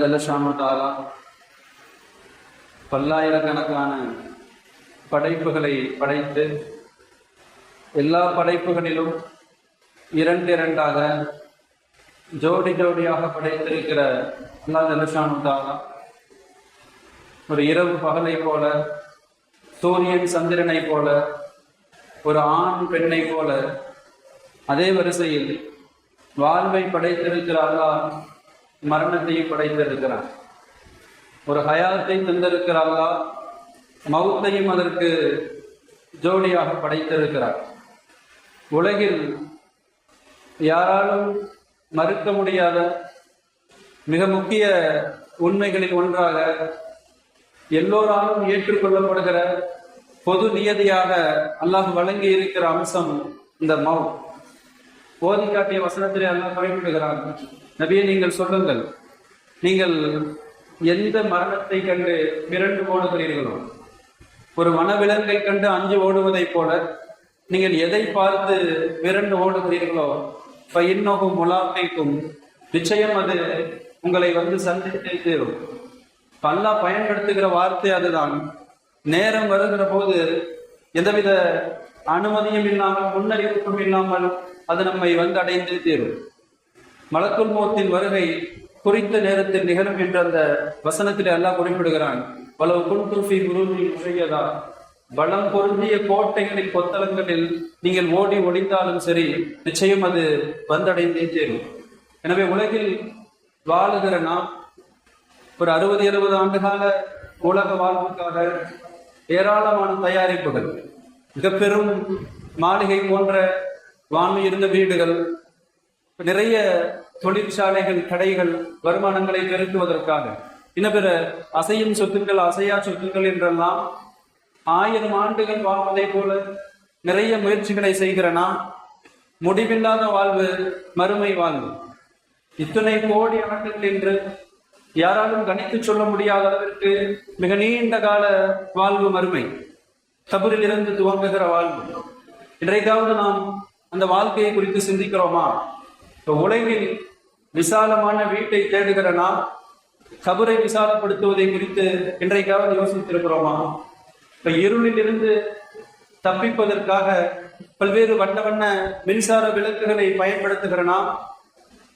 ஜல்லஷானு தாலா பல்லாயிரக்கணக்கான படைப்புகளை படைத்து எல்லா படைப்புகளிலும் இரண்டு இரண்டாக ஜோடி ஜோடியாக படைத்திருக்கிற அல்லா ஜல்லஷானு தாலா ஒரு இரவு பகலை போல சூரியன் சந்திரனை போல ஒரு ஆண் பெண்ணை போல அதே வரிசையில் வாழ்வை படைத்திருக்கிற அல்லாஹ் மரணத்தையும் படைத்திருக்கிறான். ஒரு ஹயாத்தை தந்திருக்கிறார்களா மௌத்தையும் அதற்கு ஜோடியாக படைத்திருக்கிறார். உலகில் யாராலும் மறுக்க முடியாத மிக முக்கிய உண்மைகளில் ஒன்றாக எல்லோராலும் ஏற்றுக்கொள்ளப்படுகிற பொது நியதியாக அல்லாஹ் வழங்கி இருக்கிற அம்சம் இந்த மௌ ஓதி காட்டிய வசனத்திலே அல்லாஹ் குறிப்பிடுகிறான். நபியை நீங்கள் சொல்லுங்கள். நீங்கள் எந்த மரணத்தை கண்டு மிரண்டு ஓடுகிறீர்களோ ஒரு வனவிலங்கை கண்டு அஞ்சு ஓடுவதைப் போல நீங்கள் எதை பார்த்து மிரண்டு ஓடுகிறீர்களோ இன்னொகும் முலாக்கைக்கும் நிச்சயம் அது உங்களை வந்து சந்தித்தே தீரும். பல்லா பயன்படுத்துகிற வார்த்தை அதுதான். நேரம் வருகிற போது எந்தவித அனுமதியும் இல்லாமல் முன்னறிவிப்பும் இல்லாமல் அது நம்மை வந்து அடைந்து தீரும். மலக்குள் மோத்தின் வருகை குறித்த நேரத்தில் நிகழும் என்ற அந்த வசனத்தில் அல்லாஹ் குறிப்பிடுகிறான். பல குன்துஃபி குருவின் முறையதா பலம் பொருந்திய கோட்டைகளின் கொத்தளங்களில் நீங்கள் ஓடி ஒளிந்தாலும் சரி நிச்சயம் அது வந்தடைந்தே சேரும் எனவே உலகில் வாழுகிற நாம் ஒரு அறுபது எழுபது ஆண்டுகால உலக வாழ்வுக்காக ஏராளமான தயாரிப்புகள் மிக பெரும் மாளிகை போன்ற வான்மை இருந்த வீடுகள் நிறைய தொழிற்சாலைகள் கடைகள் வருமானங்களை பெருக்குவதற்காக. இன்ன பிற அசையும் சொத்துக்கள் அசையா சொத்துக்கள் என்றெல்லாம் ஆயிரம் ஆண்டுகள் வாழ்வதை போல நிறைய முயற்சிகளை செய்கிறனா முடிவில்லாத வாழ்வு மறுமை வாழ்வு. இத்தனை கோடி ஆண்டுகள் என்று யாராலும் கணித்து சொல்ல முடியாத அளவிற்கு மிக நீண்ட கால வாழ்வு மறுமை. தபுரில் இருந்து துவங்குகிற வாழ்வு. இன்றைக்காவது நாம் அந்த வாழ்க்கையை குறித்து சிந்திக்கிறோமா? இப்போ உலகில் விசாலமான வீட்டை தேடுகிற நாம் கபரை விசாலப்படுத்துவதை குறித்து இன்றைக்காவது யோசித்திருக்கிறோமா? இப்ப இருளில் இருந்து தப்பிப்பதற்காக பல்வேறு வண்ண வண்ண மின்சார விளக்குகளை பயன்படுத்துகிற நாம்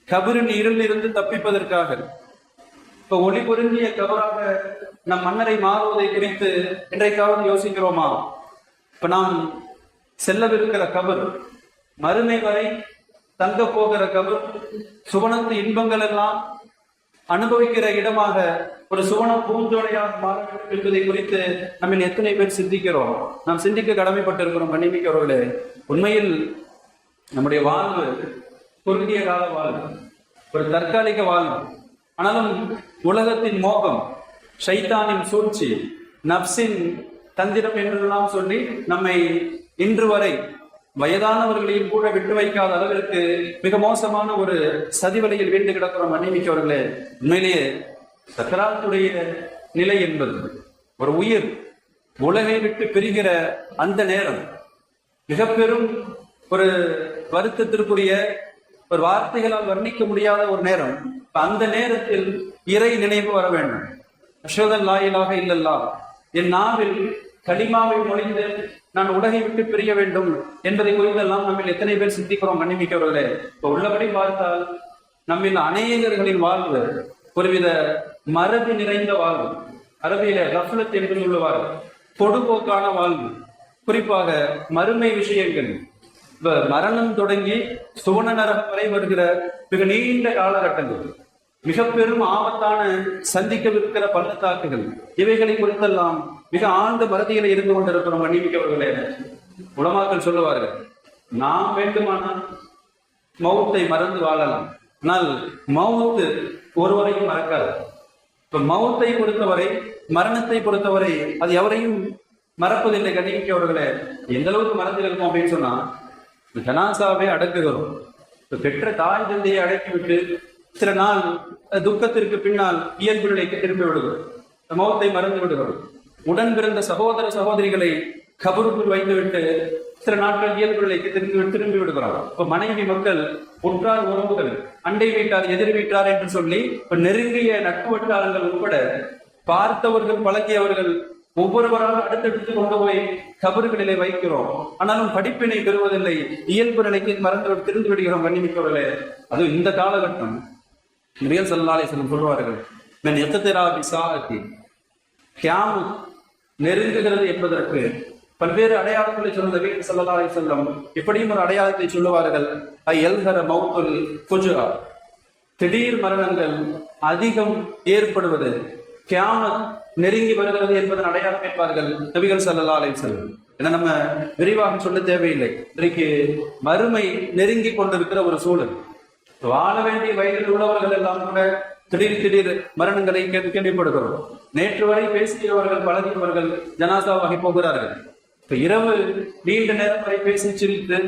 கபரின் இருளில் இருந்து தப்பிப்பதற்காக. இப்ப ஒளி பொருந்திய கபராக நம் மன்னரை மாறுவதை குறித்து இன்றைக்காவது யோசிக்கிறோமா? இப்ப நாம் செல்லவிருக்கிற கபர் மறுமை வரை தங்க போகிற கபர் சுவனத்து இன்பங்கள் எல்லாம் அனுபவிக்கிற இடமாக ஒரு சுவன பூஞ்சோலையாக மாற வேண்டும் என்பதை குறித்து நம்ம எத்தனை பேர் சிந்திக்கிறோம்? நாம் சிந்திக்க கடமைப்பட்டிருக்கிறோம் கண்ணிமிக்கிறவர்களே உண்மையில் நம்முடைய வாழ்வு குறுகிய கால வாழ்வு ஒரு தற்காலிக வாழ்வு. ஆனாலும் உலகத்தின் மோகம் ஷைத்தானின் சூழ்ச்சி நப்சின் தந்திரம் என்றெல்லாம் சொல்லி நம்மை இன்று வரை வயதானவர்களையும் கூட விட்டு வைக்காத அளவிற்கு மிக மோசமான ஒரு சதிவலையில் வீண்டு கிடக்கிற மன்னிமிக்கவர்களே உண்மையிலேயே சக்கராத்துடைய நிலை என்பது ஒரு உயிர் உலகை விட்டு பிரிகிற அந்த நேரம். மிக பெரும் ஒரு வருத்தத்திற்குரிய ஒரு வார்த்தைகளால் வர்ணிக்க முடியாத ஒரு நேரம். அந்த நேரத்தில் இறை நினைவு வர வேண்டும். அஸ்வதன் லாயிலாக இல்லல்லா என் நாவில் களிமாவை மொழிந்து நான் உலகை விட்டு பிரிய வேண்டும் என்பதை குறித்தெல்லாம் நம்மில் எத்தனை பேர் சிந்திக்கிறோம் கண்ணிமிக்கவர்களே இப்ப உள்ளபடி பார்த்தால் நம்மில் அநேகர்களின் வாழ்வு ஒருவித மரபு நிறைந்த வாழ்வு. அரபியில ரஃபலத் என்று சொல்லுவார்கள் பொடுபோக்கான வாழ்வு. குறிப்பாக மறுமை விஷயங்கள். இப்ப மரணம் தொடங்கி சுவன நரகம் வரை வருகிற மிக நீண்ட காலகட்டங்கள். மிக பெரும் ஆபத்தான சந்திக்கவிருக்கிற பள்ளத்தாக்குகள். இவைகளை குறித்தெல்லாம் மிக ஆழ்ந்த மறதியில இருந்து கொண்டிருக்கிறோம் மன்னிமிக்கவர்களே உலமாக்கள் சொல்லுவார்கள் நாம் வேண்டுமானால் மௌத்தை மறந்து வாழலாம். ஆனால் மௌத்து ஒருவரையும் மறக்காது. இப்ப மௌத்தை பொறுத்தவரை மரணத்தை பொறுத்தவரை அது எவரையும் மறப்பதில்லை கண்ணிமிக்கவர்களே எந்த அளவுக்கு மறந்திருக்கோம் அப்படின்னு சொன்னா ஜனாசாவே அடக்குகிறோம். இப்ப பெற்ற தாய் தந்தையை அடக்கிவிட்டு சில நாள் துக்கத்திற்கு பின்னால் இயல்பு நிலைக்கு திரும்பி விடுகிறோம் மௌத்தை மறந்து விடுகிறோம் உடன் பிறந்த சகோதர சகோதரிகளை கபருக்குள் வைத்துவிட்டு சில நாட்கள் இயல்பு நிலைக்கு திரும்பி திரும்பி விடுகிறார். இப்ப மனைவி மக்கள் உற்றார் உறவுகள் அண்டை வீட்டார் எதிர் வீட்டார் என்று சொல்லி இப்ப நெருங்கிய நட்பு வட்டாரங்கள் உட்பட பார்த்தவர்கள் பழகியவர்கள் ஒவ்வொருவரால் அடுத்தடுத்து கொண்டு போய் கபறுகளிலே வைக்கிறோம். ஆனாலும் படிப்பினை பெறுவதில்லை. இயல்பு நிலைக்கு மறந்து திருந்து விடுகிறோம் கண்ணிமிக்கவர்களே. அது இந்த காலகட்டம். ரியல் சல்லாலை செல்லும் சொல்வார்கள் நான் எத்தத்திரா விசாகத்தி கியாமு நெருங்குகிறது என்பதற்கு பல்வேறு அடையாளங்களை சொன்ன வீட்டு சல்லல்லாஹு செல்லம் இப்படியும் ஒரு அடையாளத்தை சொல்லுவார்கள் ஐ எல்ஹர மௌத்துல் ஃபுஜ்ரா. திடீர் மரணங்கள் அதிகம் ஏற்படுவது கியாமத் நெருங்கி வருகிறது என்பதன் அடையாளம் என்பார்கள் நபிகள் சல்லா அலைஹி செல்லம் என நம்ம விரிவாக சொல்ல தேவையில்லை. இன்றைக்கு மறுமை நெருங்கி கொண்டிருக்கிற ஒரு சூழல். வாழ வேண்டிய வயதில் உள்ளவர்கள் எல்லாம் கூட திடீர் திடீர் மரணங்களை கேள்விப்படுகிறோம். நேற்று வரை பேசியவர்கள் பழகியவர்கள் ஜனாசாவாகி போகிறார்கள். இப்ப இரவு நீண்ட நேரம் வரை பேசி சிரித்து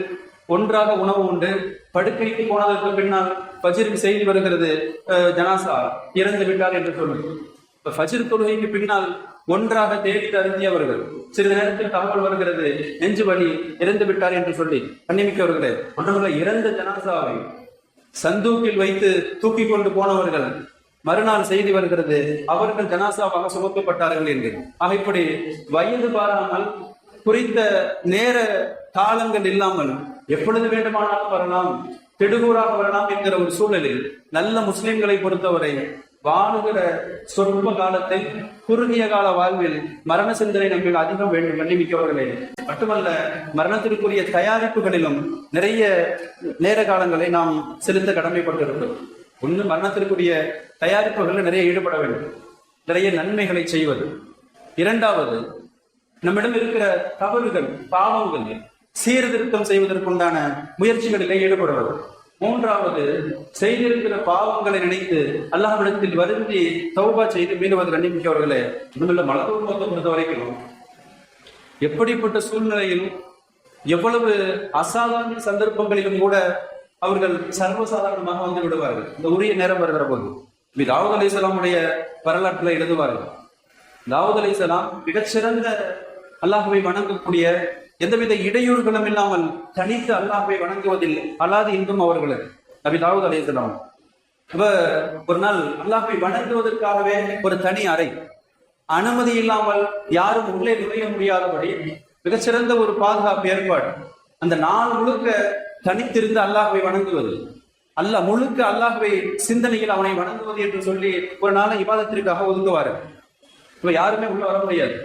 ஒன்றாக உணவு உண்டு படுக்கைக்கு போனதற்கு பின்னால் பஜிருக்கு செய்தி வருகிறது அஹ், ஜனாசா இறந்து விட்டார் என்று சொல்லி. இப்ப ஃபஜ்ர் தொழுகைக்கு பின்னால் ஒன்றாக தேடி அருந்தியவர்கள் சிறிது நேரத்தில் தகவல் வருகிறது நெஞ்சு வலி இறந்து விட்டார் என்று சொல்லி. கண்ணிமிக்கவர்களே ஒன்றுமில்லை இறந்த ஜனாசாவை சந்தூக்கில் வைத்து தூக்கி கொண்டு போனவர்கள் மறுநாள் செய்தி வருகிறது அவர்கள் ஜனாசாவாக சுமக்கப்பட்டார்கள் என்று. ஆக இப்படி வயது பாராமல் குறித்த நேர காலங்கள் இல்லாமல் எப்பொழுது வேண்டுமானாலும் வரலாம் திடுகூறாக வரலாம் என்கிற ஒரு சூழலில் நல்ல முஸ்லிம்களை பொறுத்தவரை வாழுகிற சொற்ப காலத்தை குறுகிய கால வாழ்வில் மரண சிந்தனை நம்மில் அதிகம் வேண்டும் மன்னிமிக்கவர்களே. மட்டுமல்ல மரணத்திற்குரிய தயாரிப்புகளிலும் நிறைய நேர காலங்களை நாம் செலுத்த கடமைப்பட்டிருக்கிறோம் ஒன்று மரணத்திற்குரிய தயாரிப்புகளில் நிறைய ஈடுபட வேண்டும். நிறைய நன்மைகளை செய்வது. இரண்டாவது நம்மிடம் இருக்கிற தவறுகள் பாவங்கள் சீர்திருத்தம் செய்வதற்குண்டான முயற்சிகளிலே ஈடுபடுவது. மூன்றாவது செய்திருக்கிற பாவங்களை நினைத்து அல்லாஹிடத்தில் வருந்தி தௌபா செய்து மீண்டுவது கண்டிப்பிக்கவர்களே இன்னும் மலர்வத்தை பொறுத்த வரைக்கும் எப்படிப்பட்ட சூழ்நிலையில் எவ்வளவு அசாதாரண சந்தர்ப்பங்களிலும் கூட அவர்கள் சர்வசாதாரணமாக வந்து விடுவார்கள். இந்த உரிய நேரம் வருகிற போது. இது தாவூத் இஸ்லாமுடைய வரலாற்றில் எழுதுவார்கள். தாவூத் அலிசலாம் மிகச்சிறந்த அல்லாஹுவை வணங்கக்கூடிய எந்தவித இடையூறுகளும் இல்லாமல் தனித்து அல்லாஹை வணங்குவதில் அல்லாது இன்றும் அவர்களுக்கு நபி தாவூத் இவ ஒரு நாள் அல்லாஹை வணங்குவதற்காகவே ஒரு தனி அறை. அனுமதி இல்லாமல் யாரும் உள்ளே நுழைய முடியாதபடி மிகச்சிறந்த ஒரு பாதுகாப்பு ஏற்பாடு. அந்த நாள் முழுக்க தனித்திருந்து அல்லாஹை வணங்குவது. அல்லாஹ் முழுக்க அல்லாஹை சிந்தனையில் அவனை வணங்குவது என்று சொல்லி ஒரு நாளை இவாதத்திற்காக ஒதுங்குவார் இப்ப யாருமே உள்ள வர முடியாது.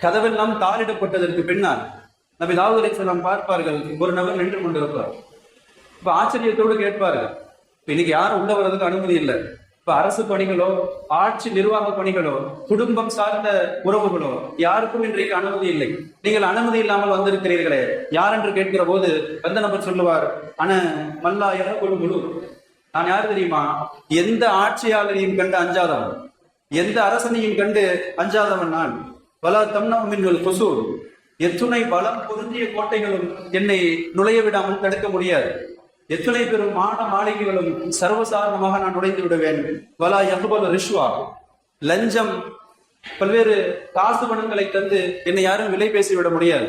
கதவெல்லாம் தாளிடப்பட்டதற்கு பின்னால் நபி தாவூத் அலைஹிஸ்ஸலாம் பார்ப்பார்கள் ஒரு நபர் நின்று கொண்டிருப்பார். இப்ப ஆச்சரியத்தோடு கேட்பார்கள் இப்ப இன்னைக்கு யாரும் உள்ள வர்றதுக்கு அனுமதி இல்லை? இப்ப அரசு பணிகளோ ஆட்சி நிர்வாக பணிகளோ குடும்பம் சார்ந்த உறவுகளோ யாருக்கும் இன்றைக்கு அனுமதி இல்லை. நீங்கள் அனுமதி இல்லாமல் வந்திருக்கிறீர்களே யார் என்று கேட்கிற போது அந்த நபர் சொல்லுவார் அன மல்லா என குழு முழு. நான் யார் தெரியுமா? எந்த ஆட்சியாளரையும் கண்டு அஞ்சாதவன் எந்த அரசனையும் கண்டு அஞ்சாதவன் நான். பல தம்னம் மின்னல் கொசு எத்துணை பலம் பொருந்திய கோட்டைகளும் என்னை நுழைய விடாமல் தடுக்க முடியாது. எத்துணை பெரும் மாட மாளிகைகளும் சர்வசாதாரணமாக நான் நுழைந்து விடுவேன். வலா யகுபல் ரிஷ்வா. லஞ்சம் பல்வேறு காசு பணங்களை தந்து என்னை யாரும் விலை பேசி விட முடியாது.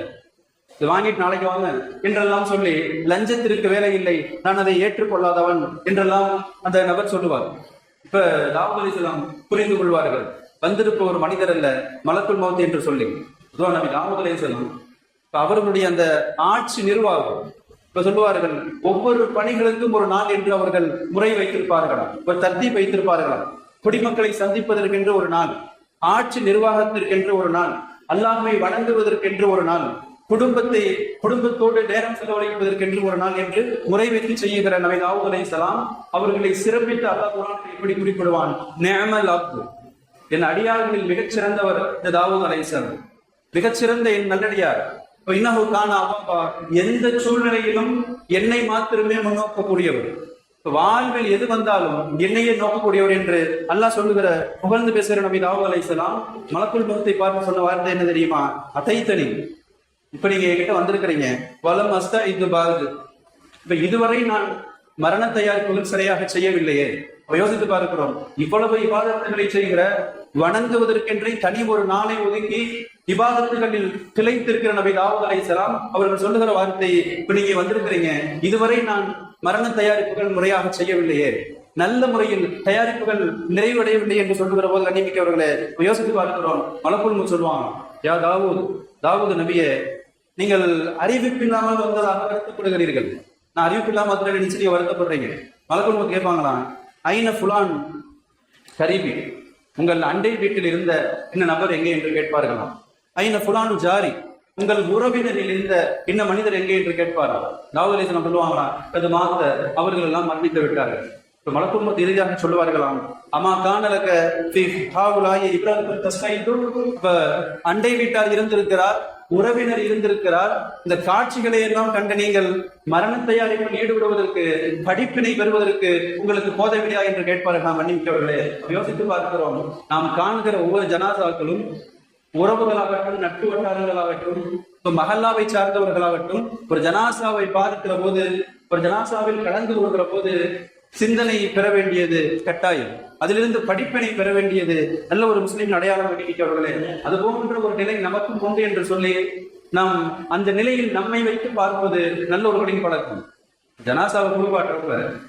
இது வாங்கிட்டு நாளைக்கு வாங்க என்றெல்லாம் சொல்லி லஞ்சத்திற்கு வேலை இல்லை. நான் அதை ஏற்றுக்கொள்ளாதவன் என்றெல்லாம் அந்த நபர் சொல்லுவார். இப்ப தாவூத் அலிஸ்லாம் புரிந்து கொள்வார்கள். வந்திருப்ப ஒரு மனிதர் அல்ல மலக்குள் மௌத் என்று சொல்லி. நபி தாவூத் அலிஸ்லாம் இப்ப அவர்களுடைய அந்த ஆட்சி நிர்வாகம் இப்ப சொல்லுவார்கள் ஒவ்வொரு பணிகளுக்கும் ஒரு நாள் என்று அவர்கள் முறை வைத்திருப்பார்களாம் ஒரு தர்த்தி வைத்திருப்பார்களாம் குடிமக்களை சந்திப்பதற்கென்று ஒரு நாள் ஆட்சி நிர்வாகத்திற்கென்று ஒரு நாள் அல்லாமை வணங்குவதற்கென்று ஒரு நாள் குடும்பத்தை குடும்பத்தோடு நேரம் செலவழிப்பதற்கென்று ஒரு நாள் என்று முறை வைத்து செய்கிற நவை தாவூத் அலைஹிஸ்ஸலாம் அவர்களை சிறப்பித்து அல்லாஹ் குரான் எப்படி குறிப்பிடுவான்? நேமல் அப்து என் அடியார்களில் மிகச் சிறந்தவர் இந்த தாவூத் அலைஹிஸ்ஸலாம் மிகச்சிறந்த என் நல்லடியார். இன்னஹு கான அவ்வப்பா எந்த சூழ்நிலையிலும் என்னை மாத்திரமே முன்னோக்கக்கூடியவர். வாழ்வில் எது வந்தாலும் என்னையே நோக்கக்கூடியவர் என்று அல்லாஹ் சொல்லுகிற புகழ்ந்து பேசுகிற நபி தாவூ அலைசலாம் மலக்குள் முகத்தை பார்த்து சொன்ன வார்த்தை என்ன தெரியுமா? அதைத்தனி. இப்ப நீங்க என்கிட்ட வந்திருக்கிறீங்க. வலம் அஸ்த இது பாது இப்ப இதுவரை நான் மரண தயாரிப்புகள் சரியாக செய்யவில்லையே. யோசித்து பார்க்கிறோம். இவ்வளவு இபாதத்துகளை செய்கிற வணங்குவதற்கென்றே தனி ஒரு நாளை ஒதுக்கி இபாதத்துகளில் திளைத்திருக்கிற நபி தாவூத் அலைஹிஸ்ஸலாம் அவர்கள் சொல்லுகிற வார்த்தை இப்ப நீங்க வந்திருக்கிறீங்க. இதுவரை நான் மரண தயாரிப்புகள் முறையாக செய்யவில்லையே. நல்ல முறையில் தயாரிப்புகள் நிறைவடையவில்லை என்று சொல்லுகிற போது கண்ணிமிக்கவர்களே யோசித்து பார்க்கிறோம். மலக்குள் சொல்லுவாங்க யா தாவூத் தாவூத் நபிய நீங்கள் அறிவிப்பில்லாமல் வந்ததாக வருத்தப்படுகிறீர்கள் நான் அறிவிப்பில்லாம வந்து நிச்சயம் வருத்தப்படுறீங்க. மலக்குள் கேட்பாங்களாம் ஐன ஃபுலான் கரீபி? உங்கள் அண்டை வீட்டில் இருந்த இந்த நபர் எங்கே என்று கேட்பார்களாம் ஐன புலானு ஜாரி உங்கள் உறவினரில் இருந்த இன்ன மனிதர் எங்கே என்று கேட்பார்கள்? தாவூத் சொல்லுவாங்களா அது மாத்த அவர்கள் எல்லாம் மரணித்து விட்டார்கள். இப்ப மலக்குடும்பத்து இறுதியாக சொல்லுவார்களாம் அம்மா காணலக இப்ராஹிம் இப்ப அண்டை வீட்டார் இருந்திருக்கிறார் உறவினர் இருந்திருக்கிறார். இந்த காட்சிகளை எல்லாம் கண்டு நீங்கள் மரண தயாரிப்பில் ஈடுபடுவதற்கு படிப்பினை பெறுவதற்கு உங்களுக்கு போதவில்லையா என்று கேட்பார்கள். நாம் மன்னிக்கவர்களே யோசித்து பார்க்கிறோம். நாம் காண்கிற ஒவ்வொரு ஜனாசாக்களும் உறவுகளாகட்டும் நட்பு வட்டாரங்களாகட்டும் இப்ப மஹல்லாவை சார்ந்தவர்களாகட்டும் ஒரு ஜனாசாவை பார்க்கிற போது ஒரு ஜனாசாவில் கடந்து கொள்கிற போது சிந்தனை பெற வேண்டியது கட்டாயம். அதிலிருந்து படிப்பினை பெற வேண்டியது நல்ல ஒரு முஸ்லீம் அடையாளம் அவர்களே அது போன்ற ஒரு நிலை நமக்கும் உண்டு என்று சொல்லி நாம் அந்த நிலையில் நம்மை வைத்து பார்ப்பது நல்லவர்களின் பழக்கம். ஜனாசாவை குளிப்பாட்டுறப்ப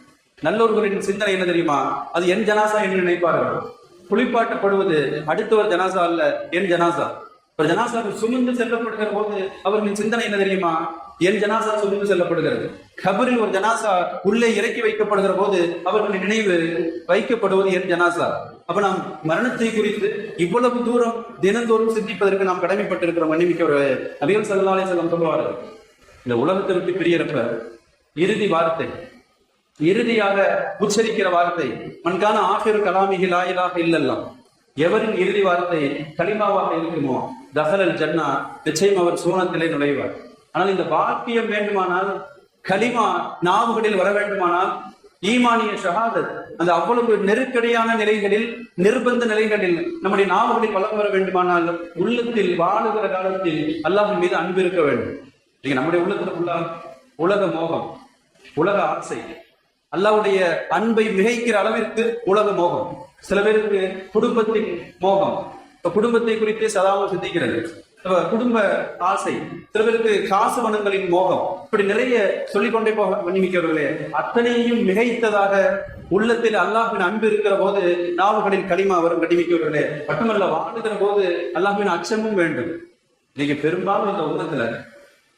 நல்லவர்களின் சிந்தனை என்ன தெரியுமா? அது என் ஜனாசா என்று நினைப்பார்கள். குளிப்பாட்டப்படுவது அடுத்த ஒரு ஜனாசா அல்ல என் ஜனாசா. ஒரு ஜனாசாவை சுமந்து செல்லப்படுகிற போது அவர்களின் சிந்தனை என்ன தெரியுமா? என் ஜனாசா சுமந்து செல்லப்படுகிறது. கபரில் ஒரு ஜனாசா உள்ளே இறக்கி வைக்கப்படுகிற போது அவர்களின் நினைவு வைக்கப்படுவது என் ஜனாசா. அப்ப நாம் மரணத்தை குறித்து இவ்வளவு தூரம் தினந்தோறும் சிந்திப்பதற்கு நாம் கடமைப்பட்டிருக்கிறோம் மன்னிமிக்க ஒரு நபிகள் சல்லாலே செல்லம் சொல்லுவார்கள். இந்த உலகத்தை விட்டு பிரியறப்ப இறுதி வார்த்தை இறுதியாக உச்சரிக்கிற வார்த்தை மன்கான ஆசிரியர் கலாமிகள் ஆயிலாக இல்லல்லாம் எவரின் இறுதி வார்த்தை கலிமாவாக இருக்குமோ தஹலல் ஜன்னா நிச்சயம் அவர் சூனத்திலே நுழைவார். ஆனால் இந்த வாக்கியம் வேண்டுமானால் கலிமா நாவுகளில் வர வேண்டுமானால் ஈமானிய ஷஹாதத் அந்த அவ்வளவு நெருக்கடியான நிலைகளில் நிர்பந்த நிலைகளில் நம்முடைய நாவுகளில் வளம் வர வேண்டுமானால் உள்ளத்தில் வாழுகிற காலத்தில் அல்லாஹின் மீது அன்பு இருக்க வேண்டும். நீங்க நம்முடைய உள்ளத்துல உள்ள உலக மோகம் உலக ஆசை. அல்லாவுடைய அன்பை மிகைக்கிற அளவிற்கு உலக மோகம். சில பேருக்கு குடும்பத்தின் மோகம். இப்ப குடும்பத்தை குறித்து சதாவும் சிந்திக்கிறது குடும்ப ஆசை. சில பேருக்கு காசு வனங்களின் மோகம். இப்படி நிறைய சொல்லிக்கொண்டே போக மன்னிமிக்கவர்களே அத்தனையும் மிகைத்ததாக உள்ளத்தில் அல்லாஹின் அன்பு இருக்கிற போது நாவுகளின் களிமா வரும் கண்டிமிக்கவர்களே மட்டுமல்ல வாழுகிற போது அல்லாஹின் அச்சமும் வேண்டும். நீங்க பெரும்பாலும் இந்த உலகத்துல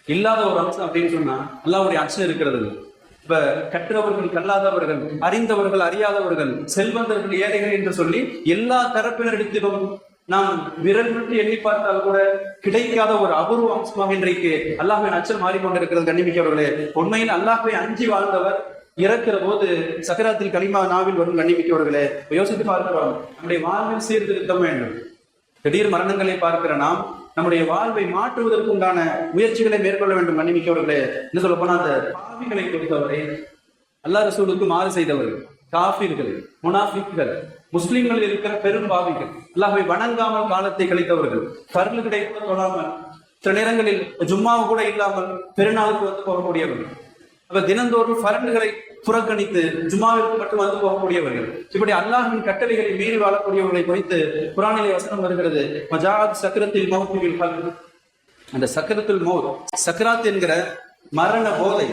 இல்லாத ஒரு அம்சம் அப்படின்னு சொன்னா அல்லாவுடைய அச்சம் இருக்கிறது இல்லை. இப்ப கற்றவர்கள் கல்லாதவர்கள் அறிந்தவர்கள் அறியாதவர்கள் செல்வந்தர்கள் ஏழைகள் என்று சொல்லி எல்லா தரப்பினரிடத்திலும் நாம் விரல் விட்டு எண்ணி பார்த்தால் கூட கிடைக்காத ஒரு அபூர்வ அம்சமாக இன்றைக்கு அல்லாஹின் அச்சல் மாறிக்கொண்டிருக்கிறது. கண்ணிமிக்கவர்களே உண்மையில் அல்லாஹுவை அஞ்சி வாழ்ந்தவர் இறக்கிற போது சக்கராத்தில் களிமா நாவில் வரும் கண்ணிமிக்கவர்களே யோசித்து பார்க்கிறோம் நம்முடைய வாழ்வில் சீர்திருத்தம் வேண்டும். திடீர் மரணங்களை பார்க்கிற நாம் நம்முடைய வாழ்வை மாற்றுவதற்கு உண்டான முயற்சிகளை மேற்கொள்ள வேண்டும் மன்னிமிக்கவர்களே. என்ன சொல்ல போனா அந்த பாவிகளை பொறுத்தவரை அல்லா ரசூலுக்கு மாறு செய்தவர்கள் காஃபிர்கள் முனாஃபிக்கள் முஸ்லிம்களில் இருக்கிற பெரும் பாவிகள் அல்லாஹை வணங்காமல் காலத்தை கழித்தவர்கள் கருளுகளை கூட தொழாமல் சில நேரங்களில் ஜும்மாவு கூட இல்லாமல் பெருநாளுக்கு வந்து போகக்கூடியவர்கள். அப்ப தினந்தோறும் ஃபரண்டுகளை புறக்கணித்து ஜுமாவிற்கு மட்டும் வந்து போகக்கூடியவர்கள். இப்படி அல்லாஹின் கட்டளைகளை மீறி வாழக்கூடியவர்களை குறித்து குரானிலே வசனம் வருகிறது. மஜாத் சக்கரத்தில் மௌத்துவில் அந்த சக்கரத்தில் மௌத் சக்கராத் என்கிற மரண போதை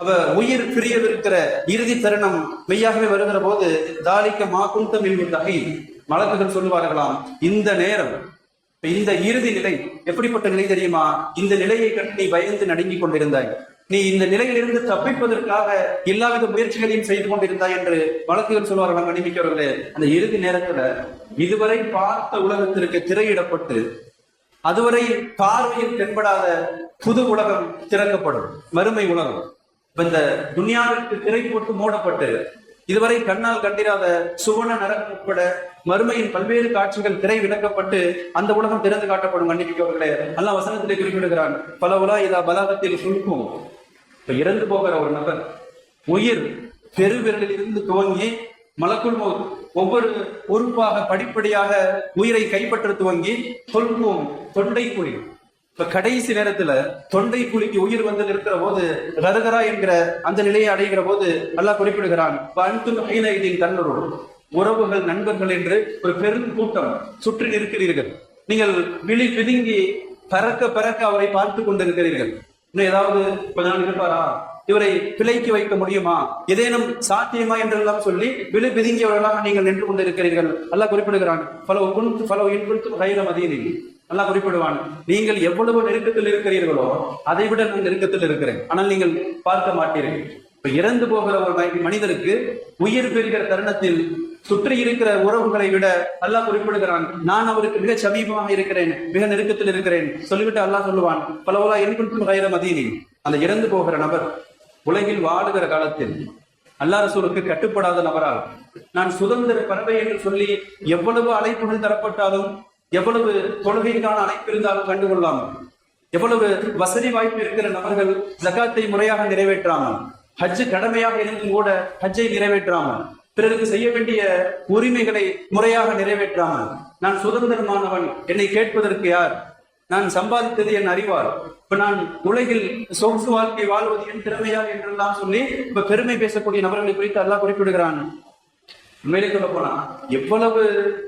அவ உயிர் பிரியவிருக்கிற இறுதி தருணம் மெய்யாகவே வருகிற போது தாலிக்க மா குந்தமில் தகை மலக்குகள் சொல்லுவார்களாம் இந்த நேரம் இப்ப இந்த இறுதி நிலை எப்படிப்பட்ட நிலை தெரியுமா? இந்த நிலையை கண்டு நீ பயந்து நடுங்கிக் கொண்டிருந்தாய். நீ இந்த நிலையிலிருந்து தப்பிப்பதற்காக எல்லாவித முயற்சிகளையும் செய்து கொண்டிருந்தாய் என்று வழக்குகள் சொல்வார்கள். கணிமிக்கவர்களே அந்த இறுதி நேரத்துல இதுவரை பார்த்த உலகத்திற்கு திரையிடப்பட்டு அதுவரை பார்வையில் தென்படாத புது உலகம் திறக்கப்படும். மறுமை உலகம். இப்ப இந்த துனியாவிற்கு திரை போட்டு மூடப்பட்டு இதுவரை கண்ணால் கண்டிராத சுவன நரகம் உட்பட மறுமையின் பல்வேறு காட்சிகள் திரை விளக்கப்பட்டு அந்த உலகம் திறந்து காட்டப்படும். மன்னிப்பிக்கவர்களே அல்லா வசனத்திலே குறிப்பிடுகிறான் பல உலா இதா பலாகத்தில் சுருக்கும் இப்ப இறந்து போகிற ஒரு நபர் உயிர் பெருவிரலில் இருந்து துவங்கி மலக்குள் ஒவ்வொரு உறுப்பாக படிப்படியாக உயிரை கைப்பற்ற துவங்கி சொல்வோம் தொண்டை குழி இப்ப கடைசி நேரத்துல தொண்டை குழிக்கு உயிர் வந்து இருக்கிற போது கருகரா என்கிற அந்த நிலையை அடைகிற போது நல்லா குறிப்பிடுகிறான் அன்தும் உறவுகள் நண்பர்கள் என்று ஒரு பெரும் கூட்டம் சுற்றி நிற்கிறீர்கள். நீங்கள் விழி பிதுங்கி பறக்க பறக்க அவரை பார்த்து கொண்டிருக்கிறீர்கள். இன்னும் ஏதாவது கொஞ்ச நாள் இருப்பாரா? இவரை பிழைக்கு வைக்க முடியுமா? ஏதேனும் சாத்தியமா என்றெல்லாம் சொல்லி விழு பிதுங்கியவர்களாக நீங்கள் நின்று கொண்டிருக்கிறீர்கள். நல்லா குறிப்பிடுகிறான் பல குணத்து பல இன்புறுத்தும் கையில மதியினில் நல்லா குறிப்பிடுவான் நீங்கள் எவ்வளவு நெருக்கத்தில் இருக்கிறீர்களோ அதை விட நான் நெருக்கத்தில் இருக்கிறேன். ஆனால் நீங்கள் பார்க்க மாட்டீர்கள். இப்ப இறந்து போகிற ஒரு மனிதருக்கு உயிர் பெறுகிற தருணத்தில் சுற்றி இருக்கிற உறவுகளை விட அல்லாஹ் குறிப்பிடுகிறான் நான் அவருக்கு மிக சமீபமாக இருக்கிறேன் மிக நெருக்கத்தில் இருக்கிறேன். சொல்லிவிட்டு அல்லாஹ் சொல்லுவான் பலவலா என்குண்டும் கயிற மதீனி. அந்த இறந்து போகிற நபர் உலகில் வாழுகிற காலத்தில் அல்லாஹ் ரசூலுக்கு கட்டுப்படாத நபரால் நான் சுதந்திர பறவை என்று சொல்லி எவ்வளவு அழைப்புகள் தரப்பட்டாலும் எவ்வளவு தொழுகைக்கான அழைப்பு இருந்தாலும் கண்டுகொள்ளாமல் எவ்வளவு வசதி வாய்ப்பு இருக்கிற நபர்கள் ஜகாத்தை முறையாக நிறைவேற்றாமல் ஹஜ்ஜு கடமையாக இருந்தும் கூட ஹஜ்ஜை நிறைவேற்றாமல் பிறருக்கு செய்ய வேண்டிய உரிமைகளை முறையாக நிறைவேற்றாமல் நான் சுதந்திரமானவன் என்னை கேட்பதற்கு யார்? நான் சம்பாதித்தது என் அறிவார் இப்ப நான் உலகில் சொகுசு வாழ்க்கை வாழ்வது என் திறமையா என்றெல்லாம் சொல்லி இப்ப பெருமை பேசக்கூடிய நபர்களை குறித்து எல்லாம் குறிப்பிடுகிறான். உண்மையிலே சொல்ல போனா எவ்வளவு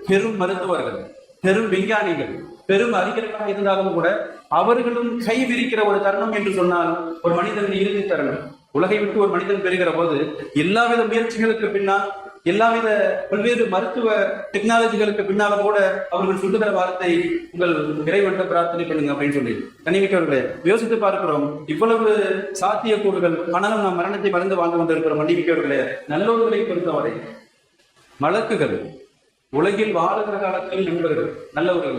பெரும் மருத்துவர்கள் பெரும் விஞ்ஞானிகள் பெரும் அறிஞர்களாக இருந்தாலும் கூட அவர்களும் கை விரிக்கிற ஒரு தருணம் என்று சொன்னால் ஒரு மனிதன் இறுதி தருணம். உலகை விட்டு ஒரு மனிதன் பெறுகிற போது எல்லாவித முயற்சிகளுக்கு பின்னால் எல்லாவித பல்வேறு மருத்துவ டெக்னாலஜிகளுக்கு பின்னாலும் கூட அவர்கள் சொல்லுகிற வார்த்தை உங்கள் இறைவன்ட்ட பிரார்த்தனை பண்ணுங்க அப்படின்னு சொல்லி. கண்ணிமிக்கவர்களே யோசித்து பார்க்கிறோம். இவ்வளவு சாத்தியக்கூறுகள் ஆனாலும் நாம் மரணத்தை மறந்து வாழ்ந்து கொண்டிருக்கிறோம். மன்னிமிக்கவர்களே நல்லோர்களை பொறுத்தவரை வழக்குகள் உலகில் வாழுகிற காலத்தில் நண்பர்கள் நல்லவர்கள்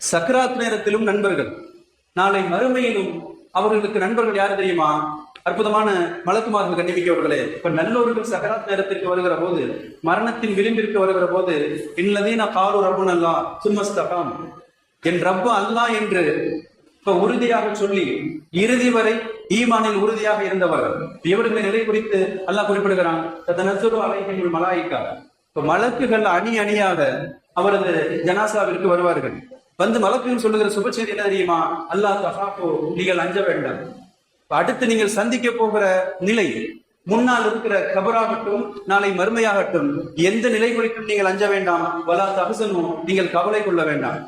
சக்கராத் நேரத்திலும் நண்பர்கள் நாளை மறுமையிலும் அவர்களுக்கு நண்பர்கள் யாரு தெரியுமா? அற்புதமான மலக்குமார்கள் கண்டிப்பிக்கவர்களே இப்ப நல்லோர்கள் சக்கராத் நேரத்திற்கு வருகிற போது மரணத்தின் விளிம்பிற்கு வருகிற போது இன்னதீன காரு ரப்புன் அல்லா சும்மஸ்தகாம் என் ரப்பு அல்லாஹ் என்று இப்ப உறுதியாக சொல்லி இறுதி வரை ஈமானில் உறுதியாக இருந்தவர். இவர்களை நிலை குறித்து அல்லாஹ் குறிப்பிடுகிறான் அலைகள் மலாய்க்கா இப்ப மலக்குகள் அணி அணியாக அவரது ஜனாசாவிற்கு வருவார்கள். வந்து மலக்குகள் சொல்லுகிற சுப செய்தி என்ன தெரியுமா? அல்லாஹ் தகாப்போ நீங்கள் அஞ்ச வேண்டாம் அடுத்து நீங்கள் சந்திக்க போகிற நிலை முன்னால் இருக்கிற கபராகட்டும் நாளை மறுமையாகட்டும் எந்த நிலை குறித்தும் நீங்கள் அஞ்ச வேண்டாம். வலா தகசனும் நீங்கள் கவலை கொள்ள வேண்டாம்.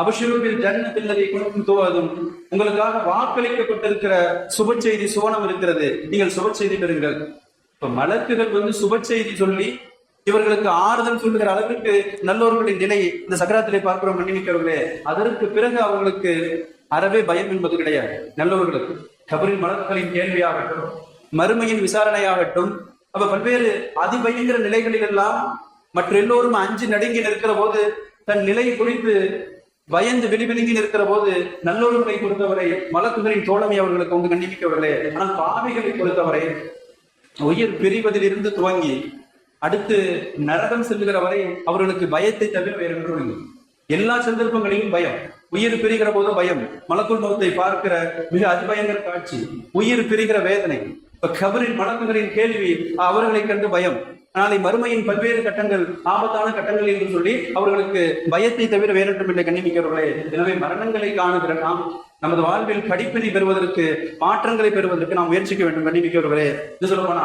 அபஷருவில் ஜன்னத்தில்லதை கொடுக்கும் தோவதும். உங்களுக்காக வாக்களிக்கப்பட்டிருக்கிற சுப செய்தி சுவனம் இருக்கிறது. நீங்கள் சுப செய்தி பெறுங்கள். இப்ப மலக்குகள் வந்து சுப செய்தி சொல்லி இவர்களுக்கு ஆறுதல் சொல்லுகிற அளவிற்கு நல்லோர்களின் நிலை இந்த சக்கரத்திலே பார்க்கிறோம் மன்னிக்கிறவர்களே அதற்கு பிறகு அவர்களுக்கு அறவே பயம் என்பது கிடையாது. நல்லவர்களுக்கு. கபரின் மலர்களின் கேள்வியாகட்டும் மறுமையின் விசாரணையாகட்டும் அப்ப பல்வேறு அதிபயங்கர நிலைகளில் எல்லாம் மற்ற எல்லோரும் அஞ்சு நடுங்கி நிற்கிற போது தன் நிலை குறித்து பயந்து வெளிவிழுங்கி நிற்கிற போது நல்லோர்களை பொறுத்தவரை மலக்குகளின் தோழமை அவர்களுக்கு உங்க கண்டிப்பிக்கவர்களே ஆனால் பாவைகளை பொறுத்தவரை உயிர் பிரிவதில் இருந்து துவங்கி அடுத்து நரகம் செல்லுகிற வரை அவர்களுக்கு பயத்தை தவிர வேறு ஒன்றும் இல்லை. எல்லா சந்தர்ப்பங்களிலும் பயம். உயிர் பிரிகிற போது பயம். மலக்குள் முகத்தை பார்க்கிற மிக அதிபயங்கர காட்சி. உயிர் பிரிகிற வேதனை. இப்ப கபரின் மலக்குகளின் கேள்வி அவர்களை கண்டு பயம். நாளை மறுமையின் பல்வேறு கட்டங்கள் ஆபத்தான கட்டங்கள் என்று சொல்லி அவர்களுக்கு பயத்தை தவிர வேறொன்றும் இல்லை கண்ணிமிக்கிறவர்களே எனவே மரணங்களை காணுகிற நாம் நமது வாழ்வில் படிப்பினை பெறுவதற்கு மாற்றங்களை பெறுவதற்கு நாம் முயற்சிக்க வேண்டும் கண்ணிமிக்கிறவர்களே இது சொல்லப்போனா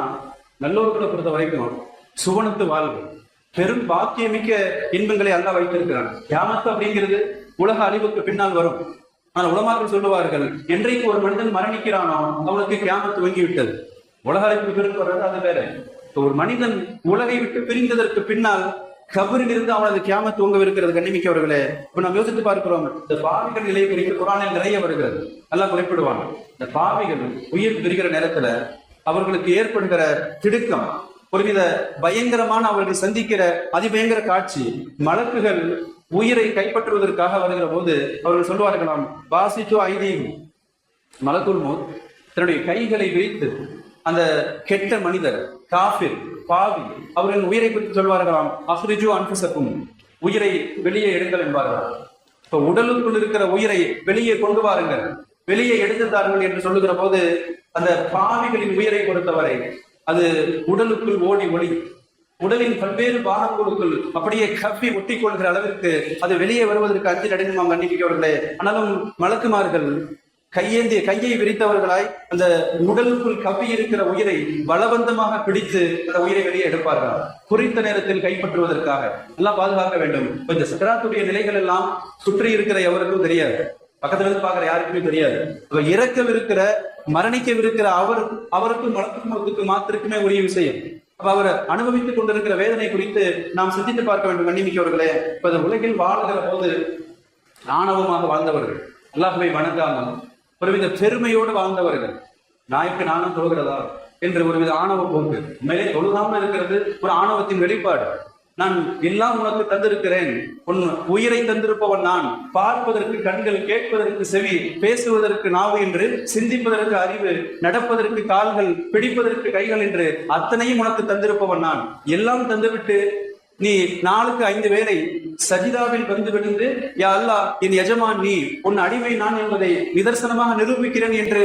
நல்லோர்களை பொறுத்த வரைக்கும் சுவனத்து வாழ்வு. பெரும் பாக்கியமிக்க இன்பங்களை அல்லாஹ் வைத்திருக்கிறான். கியாமத்து அப்படிங்கிறது உலக அழிவுக்கு பின்னால் வரும். ஆனால் உலமாக்கள் சொல்லுவார்கள் என்றைக்கு ஒரு மனிதன் மரணிக்கிறானோ அவனுக்கு கியாமத்து துவங்கி விட்டது உலக அழிவுக்கு பிறகு வர்றது அது வேற. ஒரு மனிதன் உலகை விட்டு பிரிந்ததற்கு பின்னால் கபரில் இருந்து அவனது கியாமத் கண்ணிமிக்க கண்ணிமிக்கவர்களே இப்ப நம்ம யோசித்து பார்க்கிறோம் இந்த பாவிகள் நிலை குறித்து குரானில் நிறைய வருகிறது. நல்லா குறிப்பிடுவாங்க இந்த பாவிகள் உயிர் பிரிகிற நேரத்துல அவர்களுக்கு ஏற்படுகிற திடுக்கம் ஒருவித பயங்கரமான அவர்கள் சந்திக்கிற அதிபயங்கர காட்சி மலக்குகள் உயிரை கைப்பற்றுவதற்காக வருகிற போது அவர்கள் சொல்வார்களாம் வாசித்து ஐதீம் மலக்குள் மோத் தன்னுடைய கைகளை வைத்து அந்த கெட்ட மனிதர் காஃபிர் பாவி அவர்கள் உயிரை குறித்து சொல்வார்களாம் அஹ்ரிஜு அன்புசக்கும் உயிரை வெளியே எடுங்கள் என்பார்கள். இப்போ உடலுக்குள் இருக்கிற உயிரை வெளியே கொண்டு வாருங்கள். வெளியே எடுத்து தாருங்கள் என்று சொல்லுகிற போது அந்த பாவிகளின் உயிரை பொறுத்தவரை அது உடலுக்குள் ஓடி ஒளி. உடலின் பல்வேறு பாகங்களுக்குள் அப்படியே கப்பி ஒட்டி கொள்கிற அளவிற்கு அது வெளியே வருவதற்கு அஞ்சு நடுங்குமாம் கண்டிப்பிக்கவர்களே ஆனாலும் மலக்குமார்கள் கையேந்திய கையை விரித்தவர்களாய் அந்த உடலுக்குள் கப்பி இருக்கிற உயிரை பலவந்தமாக பிடித்து அந்த உயிரை வெளியே எடுப்பார்கள். குறித்த நேரத்தில் கைப்பற்றுவதற்காக. எல்லாம் பாதுகாக்க வேண்டும். இந்த சக்கராத்துடைய நிலைகள் எல்லாம் சுற்றி இருக்கிற எவருக்கும் தெரியாது. பக்கத்துல இருந்து பாக்குற யாருக்குமே தெரியாது. அப்ப இறக்கவிருக்கிற மரணிக்கவிருக்கிற அவர் அவருக்கும் வழக்கு மாத்திருக்குமே உரிய விஷயம். அப்ப அவர் அனுபவித்துக் கொண்டிருக்கிற வேதனை குறித்து நாம் சிந்தித்து பார்க்க வேண்டும் கண்ணிமிக்கவர்களே. இப்ப உலகில் வாழுகிற போது ஆணவமாக வாழ்ந்தவர்கள் அல்லாஹுவை வணங்காமல் ஒருவித பெருமையோடு வாழ்ந்தவர்கள் நாய்க்கு நானும் தொழுகிறதா என்று ஒருவித ஆணவ போக்கு. மேலே தொழுகாமல் இருக்கிறது ஒரு ஆணவத்தின் வெளிப்பாடு. நான் எல்லாம் உனக்கு தந்திருக்கிறேன். உன் உயிரை தந்திருப்பவன் நான். பார்ப்பதற்கு கண்கள் கேட்பதற்கு செவி பேசுவதற்கு நாவு என்று சிந்திப்பதற்கு அறிவு நடப்பதற்கு கால்கள் பிடிப்பதற்கு கைகள் என்று அத்தனையும் உனக்கு தந்திருப்பவன் நான். எல்லாம் தந்துவிட்டு நீ நாளுக்கு ஐந்து பேரை சஜிதாவில் வந்து விழுந்து யா அல்லாஹ் என் எஜமான் நீ உன் அடிமை நான் என்பதை நிதர்சனமாக நிரூபிக்கிறேன் என்று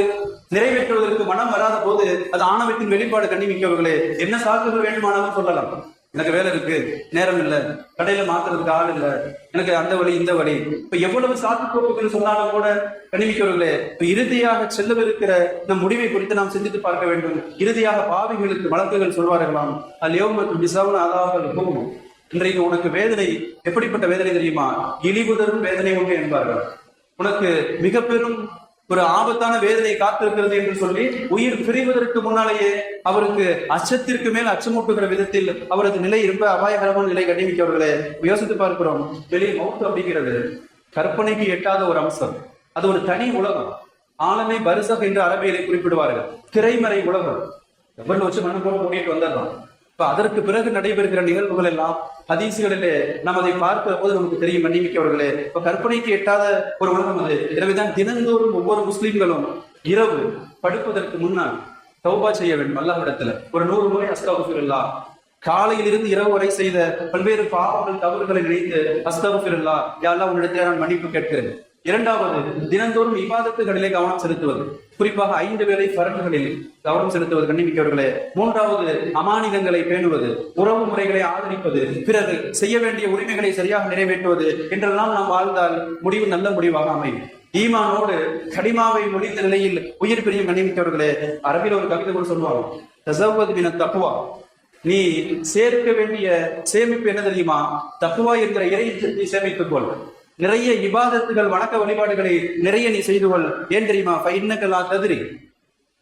நிறைவேற்றுவதற்கு மனம் வராத போது அது ஆணவத்தின் வெளிப்பாடு கண்ணிமிக்கவர்களே என்ன சாக்குகள் வேண்டுமானாலும் சொல்லலாம். எனக்கு வேலை இருக்கு நேரம் இல்ல கடையில மாத்துறதுக்கு ஆள் இல்ல எனக்கு அந்த வழி இந்த வழி. இப்ப எவ்வளவு சாக்கு சொன்னாலும் கூட கணிமிக்கவர்களே இப்ப இறுதியாக செல்லவிருக்கிற நம் முடிவை குறித்து நாம் சிந்தித்து பார்க்க வேண்டும். இறுதியாக பாவிகளுக்கு வழக்குகள் சொல்வார்களாம் அல் விசாவன அதாவது போகும் இன்றைக்கு உனக்கு வேதனை எப்படிப்பட்ட வேதனை தெரியுமா? இழிவுதரும் வேதனை உண்டு என்பார்கள். உனக்கு மிக பெரும் ஒரு ஆபத்தான வேதனை காத்திருக்கிறது என்று சொல்லி உயிர் பிரிவதற்கு முன்னாலேயே அவருக்கு அச்சத்திற்கு மேல் அச்சமூட்டுகிற விதத்தில் அவரது நிலை ரொம்ப அபாயகரமான நிலை கண்டிமிக்கவர்களே யோசித்து பார்க்கிறோம். வெளியே மவுத்து அப்படிங்கிறது. கற்பனைக்கு எட்டாத ஒரு அம்சம். அது ஒரு தனி உலகம். ஆலமை பரிசக் என்று அரபியலை குறிப்பிடுவார்கள். திரைமறை உலகம். எவ்வளவு வச்சு மண்ணு போல மூடிட்டு அதற்கு பிறகு நடைபெறுகிற நிகழ்வுகள் எல்லாம் ஹதீசுகளிலே நாம் அதை பார்க்கிற போது நமக்கு தெரியும் மன்னிமிக்கவர்களே இப்ப கற்பனைக்கு எட்டாத ஒரு உலகம் அது. எனவேதான் தினந்தோறும் ஒவ்வொரு முஸ்லீம்களும் இரவு படுப்பதற்கு முன்னால் தௌபா செய்ய வேண்டும் அல்லாஹிடத்துல ஒரு நூறு முறை அஸ்தகுஃபிருல்லா. காலையிலிருந்து இரவு வரை செய்த பல்வேறு பாவங்கள் தவறுகளை நினைத்து அஸ்தகுஃபிருல்லா. யாரெல்லாம் உன்னிடத்தில் நான் மன்னிப்பு கேட்கிறேன். இரண்டாவது தினந்தோறும் விவாதத்துகளிலே கவனம் செலுத்துவது. குறிப்பாக ஐந்து வேளை பரப்புகளில் கவனம் செலுத்துவது கண்ணிமிக்கவர்களே. மூன்றாவது அமானிதங்களை பேணுவது உறவு முறைகளை ஆதரிப்பது பிறகு செய்ய வேண்டிய உரிமைகளை சரியாக நிறைவேற்றுவது என்றெல்லாம் நாம் வாழ்ந்தால் முடிவு நல்ல முடிவாக அமையும். ஈமானோடு கடிமாவை முடிந்த நிலையில் உயிர் பிரியும் கண்ணிமிக்கவர்களே அரபில் ஒரு கவிதை கூட சொல்லுவாங்க தசவது மின தப்புவா நீ சேர்க்க வேண்டிய சேமிப்பு என்ன தெரியுமா? தப்புவா என்கிற இறையை சேமித்துக் கொள். நிறைய இபாதத்துகள் வணக்க வழிபாடுகளை நிறைய நீ செய்து கொள். ஏன் தெரியுமா? இன்னக்கலா ததிரி.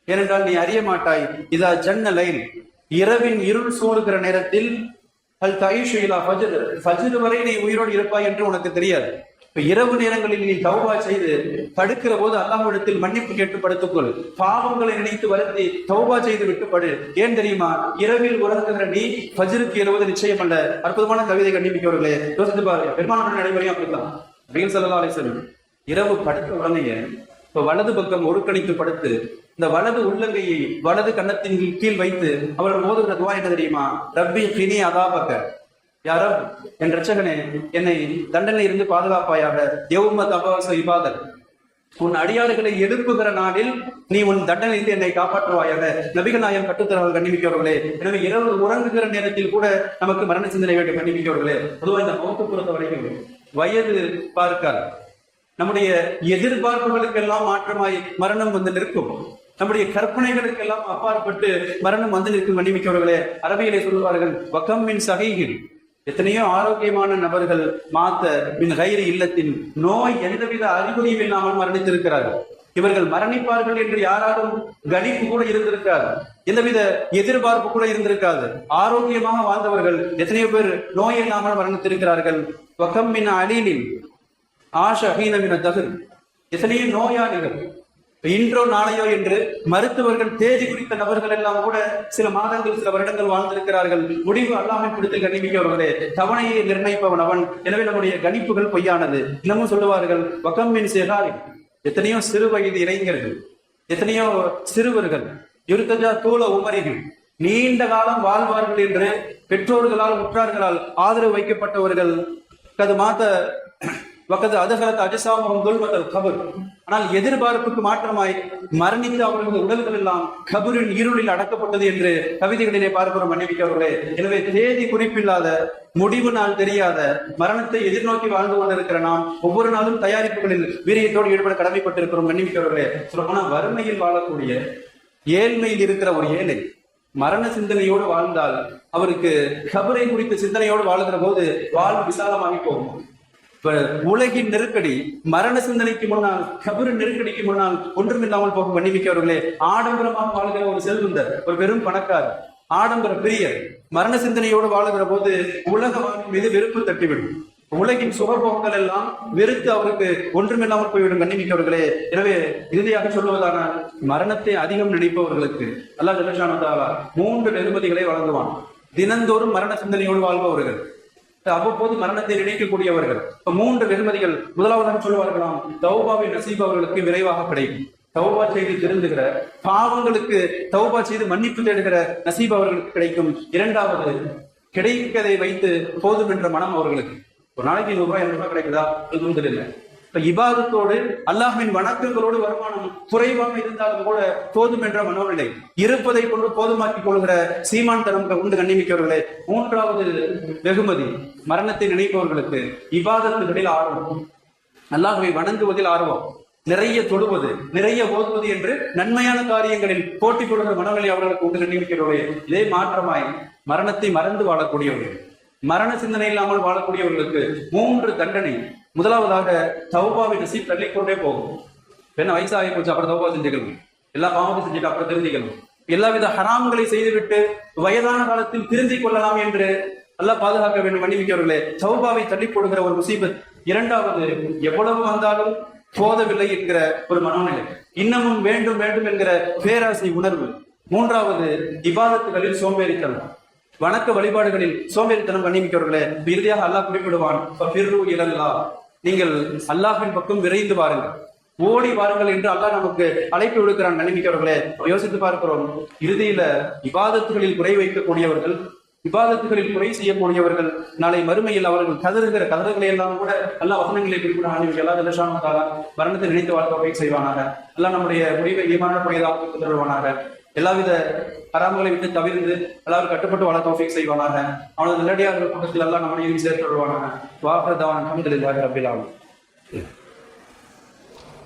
ஏனென்றால் நீ அறிய மாட்டாய். இதா ஜன்ன லைல். இரவின் இருள் சூழுகிற நேரத்தில் அல் தைஷு இலா ஃபஜர். ஃபஜர் வரை நீ உயிரோடு இருப்பாய் என்று உனக்கு தெரியாது. இப்ப இரவு நேரங்களில் நீ தௌபா செய்து படுக்கிற போது அல்லாஹ்விடத்தில் மன்னிப்பு கேட்டு படுத்துக்கொள் பாவங்களை நினைத்து வருந்தி தௌபா செய்து விட்டு படு ஏன் தெரியுமா? இரவில் உறங்குகிற நீ ஃபஜ்ருக்கு எழுவது நிச்சயம் அல்ல. அற்புதமான கவிதை கண்டிப்பிக்கவர்களே யோசித்து பாருங்க. பெருமானார் நடைமுறையும் அப்படித்தான். அப்படின்னு சொல்லலாம் அலிசன் இரவு படுத்த உடனே இப்ப வலது பக்கம் ஒருக்கணித்து படுத்து இந்த வலது உள்ளங்கையை வலது கன்னத்தின் கீழ் வைத்து அவர்கள் ஓதுகிற துவா என்ன தெரியுமா? ரப்பி கினி அதாபக்க. யாரோ என் ரட்சகனே என்னை தண்டனை இருந்து பாதுகாப்பாயாக தேவம தபாச இபாதர் உன் அடியாறுகளை எழுப்புகிற நாளில் நீ உன் தண்டனையிலிருந்து என்னை காப்பாற்றுவாயாக. நபிகள் நாயம் கட்டுத்தரவர்கள் கண்டிப்பிக்கவர்களே எனவே இரவு உறங்குகிற நேரத்தில் கூட நமக்கு மரண சிந்தனை வேண்டும் கண்டிப்பிக்கவர்களே பொதுவாக இந்த மௌத்து பொறுத்த வரைக்கும் வயது பார்க்கார் நம்முடைய எதிர்பார்ப்புகளுக்கெல்லாம் மாற்றமாய் மரணம் வந்து நிற்கும். நம்முடைய கற்பனைகளுக்கெல்லாம் அப்பாற்பட்டு மரணம் வந்து நிற்கும் கண்டிப்பிக்கவர்களே அரபியலை சொல்லுவார்கள் வக்கம் மின் சகைகள் எத்தனையோ ஆரோக்கியமான நபர்கள் மாத்த மின் கயிறு இல்லத்தின் நோய் எந்தவித அறிகுறியும் இல்லாமல் மரணித்திருக்கிறார்கள். இவர்கள் மரணிப்பார்கள் என்று யாராலும் கணிப்பு கூட இருந்திருக்காது. எந்தவித எதிர்பார்ப்பு கூட இருந்திருக்காது. ஆரோக்கியமாக வாழ்ந்தவர்கள் எத்தனையோ பேர் நோய் இல்லாமல் மரணித்திருக்கிறார்கள். வக்கம் மின் அலீலின் ஆஷ அகீனமின தகு எத்தனையோ நோயாளிகள் இன்றோ நாளையோ என்று மருத்துவர்கள் தேதி குறித்த நபர்கள் எல்லாம் கூட சில மாதங்கள் சில வருடங்கள் வாழ்ந்திருக்கிறார்கள். முடிவு அல்லாமை பிடித்து கணிமிக்கவர்களே தவணையை நிர்ணயிப்பவன் அவன். எனவே நம்முடைய கணிப்புகள் பொய்யானது. இன்னமும் சொல்லுவார்கள் வக்கம்மின் சேகாரி. எத்தனையோ சிறு வயது இளைஞர்கள் எத்தனையோ சிறுவர்கள் இருத்தஜா தூள உமரிகள் நீண்ட காலம் வாழ்வார்கள் என்று பெற்றோர்களால் உற்றார்களால் ஆதரவு வைக்கப்பட்டவர்கள் அது மாத்த வக்கது அதுகலத்து அஜசாமம் தொல்வதல் கபர் ஆனால் எதிர்பார்ப்புக்கு மாற்றமாய் மரணித்து அவர்களது உடல்கள் எல்லாம் கபரின் இருளில் அடக்கப்பட்டது என்று கவிதைகளிலே பார்க்கிறோம் மன்னிவிக்க அவர்களே. எனவே தேதி குறிப்பில்லாத முடிவு நாள் தெரியாத மரணத்தை எதிர்நோக்கி வாழ்ந்து கொண்டிருக்கிற நாம் ஒவ்வொரு நாளும் தயாரிப்புகளில் வீரியத்தோடு ஈடுபட கடமைப்பட்டிருக்கிறோம் மன்னிவிக்கவர்களே சொல்லப்போனா வறுமையில் வாழக்கூடிய ஏழ்மையில் இருக்கிற ஒரு ஏழை மரண சிந்தனையோடு வாழ்ந்தால் அவருக்கு கபரை குறித்த சிந்தனையோடு வாழுகிற போது வாழ்வு விசாலமாகி போகும். இப்ப உலகின் நெருக்கடி மரண சிந்தனைக்கு முன்னால் கபரு நெருக்கடிக்கு முன்னால் ஒன்றுமில்லாமல் போகும் மன்னிமிக்கவர்களே ஆடம்பரமாக வாழ்கிற ஒரு செல்வந்தர் ஒரு பெரும் பணக்காரர் ஆடம்பர பிரியர் மரண சிந்தனையோடு வாழுகிற போது உலக வாழ்வின் மீது வெறுப்பு தட்டிவிடும். உலகின் சுகபோகங்கள் எல்லாம் வெறுத்து அவருக்கு ஒன்றுமில்லாமல் போய்விடும் கண்ணிமிக்கவர்களே எனவே இறுதியாக சொல்லுவதான மரணத்தை அதிகம் நினைப்பவர்களுக்கு அல்லாஹ் மூன்று நெருமதிகளை வழங்குவான். தினந்தோறும் மரண சிந்தனையோடு வாழ்பவர்கள். அவ்வப்போது மரணத்தை நினைக்கக்கூடியவர்கள். இப்ப மூன்று வெகுமதிகள் முதலாவதாக சொல்லுவார்களாம். தௌபாவை நசீப் அவர்களுக்கு விரைவாக கிடைக்கும். தௌபா செய்து திருந்துகிற பாவங்களுக்கு தௌபா செய்து மன்னிப்பு தேடுகிற நசீப் அவர்களுக்கு கிடைக்கும். இரண்டாவது கிடைக்கதை வைத்து போதும் என்ற மனம் அவர்களுக்கு. ஒரு நாளைக்கு நூறு ரூபாய் இரண்டு ரூபாய் கிடைக்குதா? எதுவும் இல்லை. இப்ப இபாதத்தோடு அல்லாஹின் வணக்கங்களோடு வருமானம் குறைவாக இருந்தாலும் கூட போதும் என்ற மனோநிலை இருப்பதை கொண்டு போதுமாக்கிக் கொள்கிற சீமான் தரம் உண்டு கண்ணிமிக்கவர்களே. மூன்றாவது வெகுமதி மரணத்தை நினைப்பவர்களுக்கு இபாதத்துகளில் ஆர்வம். அல்லாஹுவை வணங்குவதில் ஆர்வம். நிறைய தொடுவது நிறைய ஓதுவது என்று நன்மையான காரியங்களில் போட்டி கொடுக்கிற மனநிலை அவர்களுக்கு உண்டு கண்ணிமிக்கிறவர்களே இதே மாற்றமாய் மரணத்தை மறந்து வாழக்கூடியவர்கள். மரண சிந்தனை இல்லாமல் வாழக்கூடியவர்களுக்கு மூன்று தண்டனை. முதலாவதாக தௌபாவை நசீப் தள்ளிக்கொண்டே போகும். என்ன வயசாகி போச்சு அப்புறம் தௌபா செஞ்சுக்கணும். எல்லா பாவமும் செஞ்சுட்டு அப்புறம் தெரிஞ்சுக்கணும் எல்லாவித ஹராம்களை செய்துவிட்டு வயதான காலத்தில் திருந்திக் கொள்ளலாம் என்று நல்லா பாதுகாக்க வேண்டும். மன்னிமிக்கவர்களே சௌபாவை தள்ளி போடுகிற ஒரு முசீபத் இரண்டாவது எவ்வளவு வந்தாலும் போதவில்லை என்கிற ஒரு மனநிலை. இன்னமும் வேண்டும் வேண்டும் என்கிற பேராசை உணர்வு. மூன்றாவது இபாதத்துகளில் சோம்பேறித்தனம். வணக்க வழிபாடுகளில் சோம்பேறித்தனம் கண்ணிமிக்கவர்களே இறுதியாக அல்லாஹ் குறிப்பிடுவான் "ஃபபிர்ரு நீங்கள் அல்லாஹின் பக்கம் விரைந்து வாருங்கள். ஓடி வாருங்கள் என்று அல்லாஹ் நமக்கு அழைப்பு விடுக்கிறான் கண்ணிமிக்கவர்களே. யோசித்து பார்க்கிறோம். இறுதியில விவாதத்துகளில் குறை வைக்கக்கூடியவர்கள் விவாதத்துகளில் குறை செய்யக்கூடியவர்கள் நாளை மறுமையில் அவர்கள் கதறுகிற கதறுகளை எல்லாம் கூட எல்லா வசனங்களை குறிப்பிட எல்லா தலசான மரணத்தை நினைத்து வாழ்க்கை செய்வானாக. எல்லாம் நம்முடைய முடிவை ஈமான புனிதாக தொடர்வானாக எல்லாவித அறாமங்களை விட்டு தவிர்ந்து எல்லாரும் கட்டுப்பட்டு வாழ தோஃபிக் செய்வானாக. அவனது இருக்கிற கூட்டத்தில் எல்லாம் நம்மளையும் சேர்த்து வருவானாக வாகரதான அஹமதுல்லாஹி ரபில் ஆலமீன்.